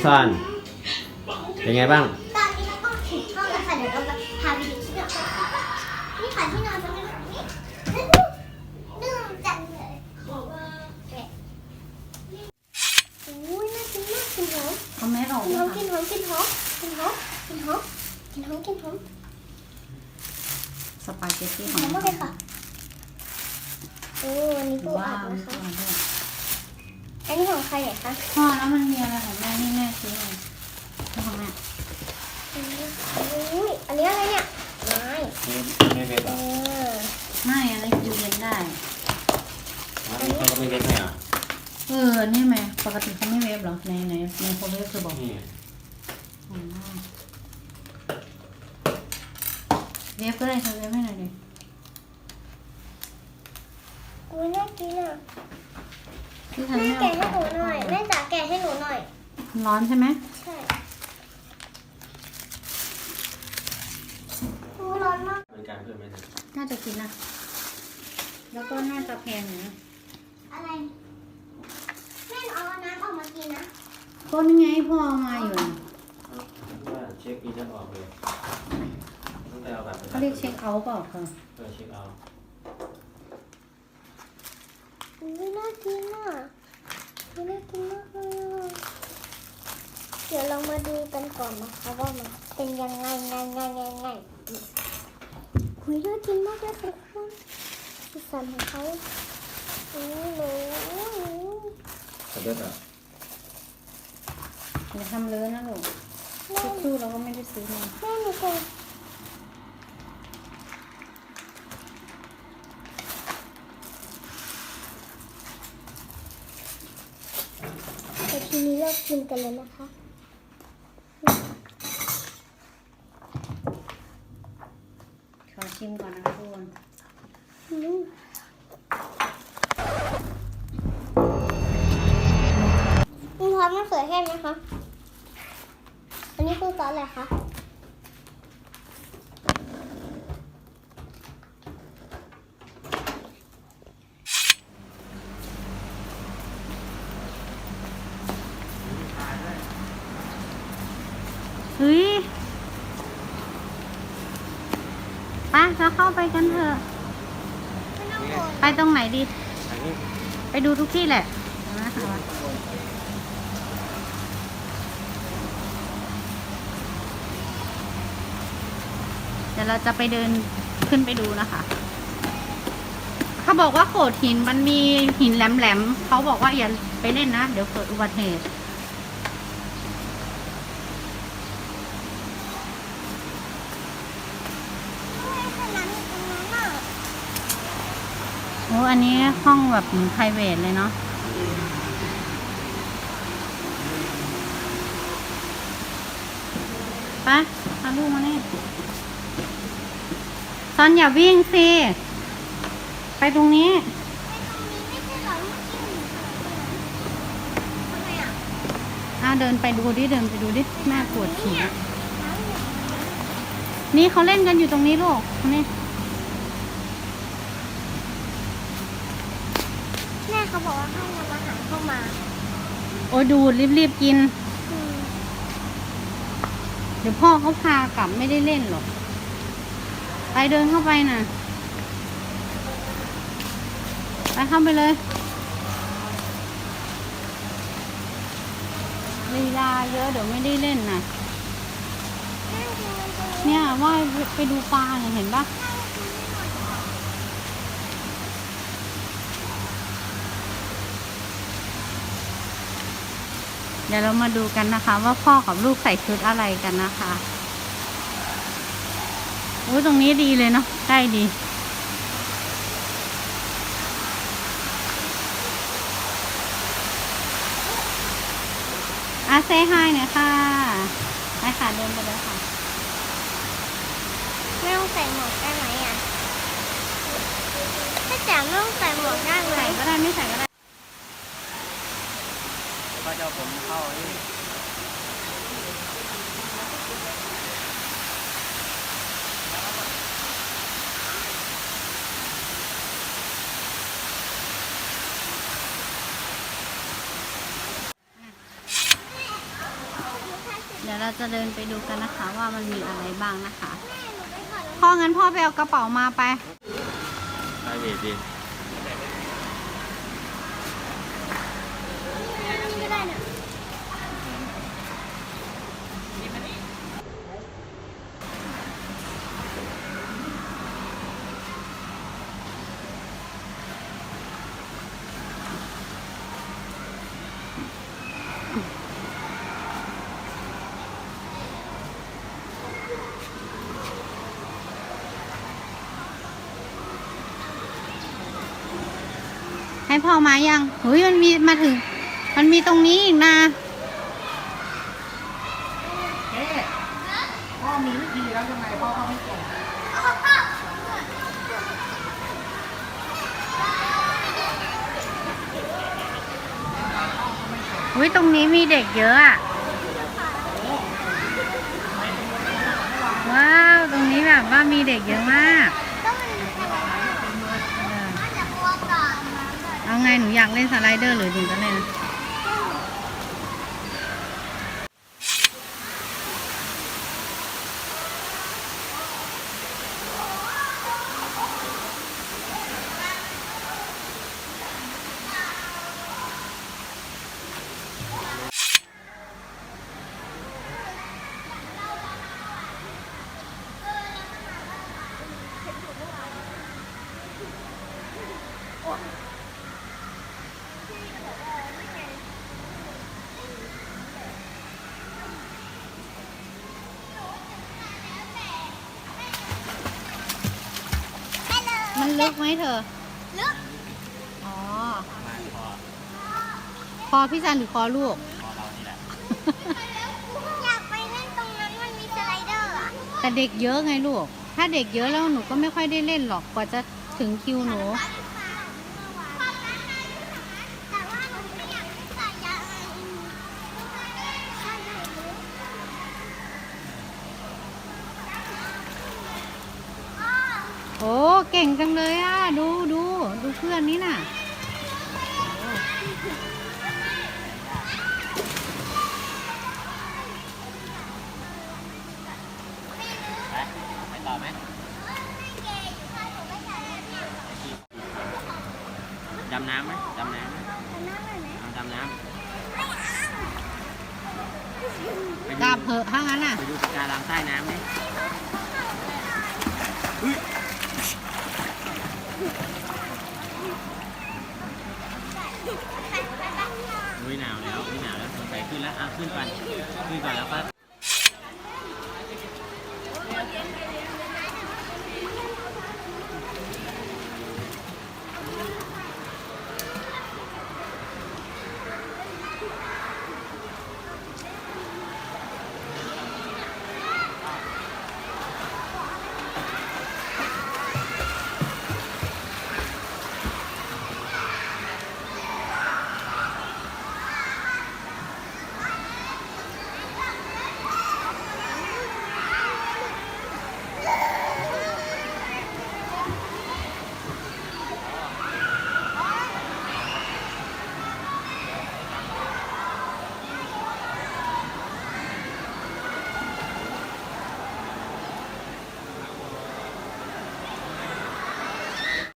องซอนเป็นไงบ้าง ตอนนี้เราต้องถึงห้องแล้วค่ะเดี๋ยวเราจะพาไปดูที่นอนนี่ค่ะที่นอนตรงนี้นี่นื่มจังเลยเนี่ยอุ้ยน่ากินมากกินหอมเอาแม่ออกกินหอมกินหอมกินหอมกินหอมกินหอมกินหอมกินหอมสปาเกตตี้หอมมากเลยค่ะโอ้อันนี้ปูว้าอัดวนะคะ อันนี้ของใครเนี่ยคะพ่อแล้วมันมีอะไรของแม่นี่แม่ซื้อมาแล้วของแม่อันนี้อุ้ยอันนี้อะไรเนี่ยไม้ไม่เว็บเออะอไม่อะไรดูเย็นได้เขาก็ไม่เว็บให้อะเออ นี่ไหมปกติเขาไม่เวฟเหรอในในในโคเวฟคือบอกนี่อ๋อเวฟก็ได้ค่ะเวฟให้หน่อยดิ อุ้ยน่ากินอะที่ฉันแม่ไม่แกะให้หนูหน่อยแม่จ๋าแกะให้หนูหน่อย ร้อนใช่ไหมใช่โอ้ร้อนมากบริการเพิ่มไหมนะน่าจะกินนะ แล้วก็น่าจะแพงอยู่นะอะไรแม่หนูเอาน้ำออกมากินนะก็นี่ไงพ่อเอามาอยู่นะว่าเช็คอินจะออกเลยตั้งแต่เอาแบบเขาเรียกเช็คเอาท์เปล่าคะเออเช็คเอา อุ้ยน่ากินอะอุ้ยน่ากินมากเลยอะเดี๋ยวเรามาดูกันก่อนนะคะว่ามันเป็นยังไงไงไงไงไงอุ้ยน่ากินมากเลยทุกคนสีสันของเขาโอ้โหขอบคุณอะอย่าทำเลอะนะลูกแม่ทิชชู่เราก็ไม่ได้ซื้อมาแม่หนูก่อนแต่ที นี้เรากินกันเลยนะคะขอชิมก่อนนะคะทุกคนอืมมีความมะเขือเทศไหมคะ อันนี้คือซอสอะไรคะ เฮ้ยไป เราเข้าไปกันเถอะ ไม่ต้องโกนไปตรงไหนดี อันนี้ไปดูทุกที่แหละเดี๋ยวนะคะ เดี๋ยวเราจะไปเดินขึ้นไปดูนะคะ เขาบอกว่าโขดหินมันมีหินแหลมๆ เขาบอกว่าอย่าไปเล่นนะ เดี๋ยวเกิดอุบัติเหตุ อ้อันนี้ห้องแบบเหมือน p r i v a t เลยเนาะไปพาลูกมานี่ซอนอย่าวิ่งสิ ไปตรงนี้ อ่าเดินไปดูดิ เดินไปดูดิ แม่ปวดฉี่อะนี่เขาเล่นกันอยู่ตรงนี้ลูกนี่ แม่เขา บอกว่าให้นำอาหารเข้ามาโอ้ยดูรีบๆกิน อืมเดี๋ยวพ่อเขาพากลับไม่ได้เล่นหรอก ไปเดินเข้าไปน่ะ ไปเข้าไปเลย ลีลาเยอะเดี๋ยวไม่ได้เล่นน่ะเนี่ยว่ายไปดูปลาเนี่ยเห็นปะ เดี๋ยวเรามาดูกันนะคะ ว่าพ่อกับลูกใส่ชุดอะไรกันนะคะอุ้ยตรงนี้ดีเลยเนาะใกล้ดี อาเซฮายหน่อยค่ะไปค่ะเดินไปเลยค่ะ ไม่ต้องใส่หมวกได้ไหมอะ ถ้าจ๋าไม่ต้องใส่หมวกได้ไหม ใส่ก็ได้ไม่ใส่ก็ได้ ก็จะผมเข้านี่เดี๋ยวเราจะเดินไปดูกันนะคะว่ามันมีอะไรบ้างนะคะแม่หนูไปถอดรองพ่องั้นพ่อไปเอากระเป๋ามาไป ไปเวทดิ เท้านี่ก็ได้น่ะ ให้ พ่อมายังเฮ้ยมันมีมาถึง มันมีตรงนี้อีกนะเอ๊ะพ่อมีวิธีแล้วยังไงพ่อก็ไม่แก่เฮ้ยตรงนี้มีเด็กเยอะอะว้าว ตรงนี้แบบว่ามีเด็กเยอะมาก ก็มันมีอะไร เออ น่าจะกลัวก่อน เอา ไง หนูอยากเล่นสไลเดอร์หรือหนูจะเล่นมั ลึกไหมเธอ ลึก อ๋อ มาพอคอพี่ซันหรือคอลูก พอเรานี่แหละ อยากไปเล่นตรงนั้นมันมีสไลเดอร์อะแต่เด็กเยอะไงลูก ถ้าเด็กเยอะแล้วหนูก็ไม่ค่อยได้เล่นหรอก กว่าจะถึงคิวหนูแต่ว่าหนูไม่อยากเล่นสายยางข้างในลึกอ้อ โอ้ เก่งจังเลยอะ ดูดูดูเพื่อนนี่น่ะไปไปต่อไหมไม่เกยอยู่ค่ะหนูไม่อยากเล่นเนี่ยดำน้ำไหมดำน้ำไหมทำหน้าหน่อยไหมเอาดำน้ำไม่เอาไปกลับดูเพอะถ้างั้นอะไปดูปะการังใต้น้ำไหม อุ้ยหนาวแล้วอุ้ยหนาวแล้วสงสัยขึ้นแล้วอะขึ้นไปขึ้นก่อนแล้วก็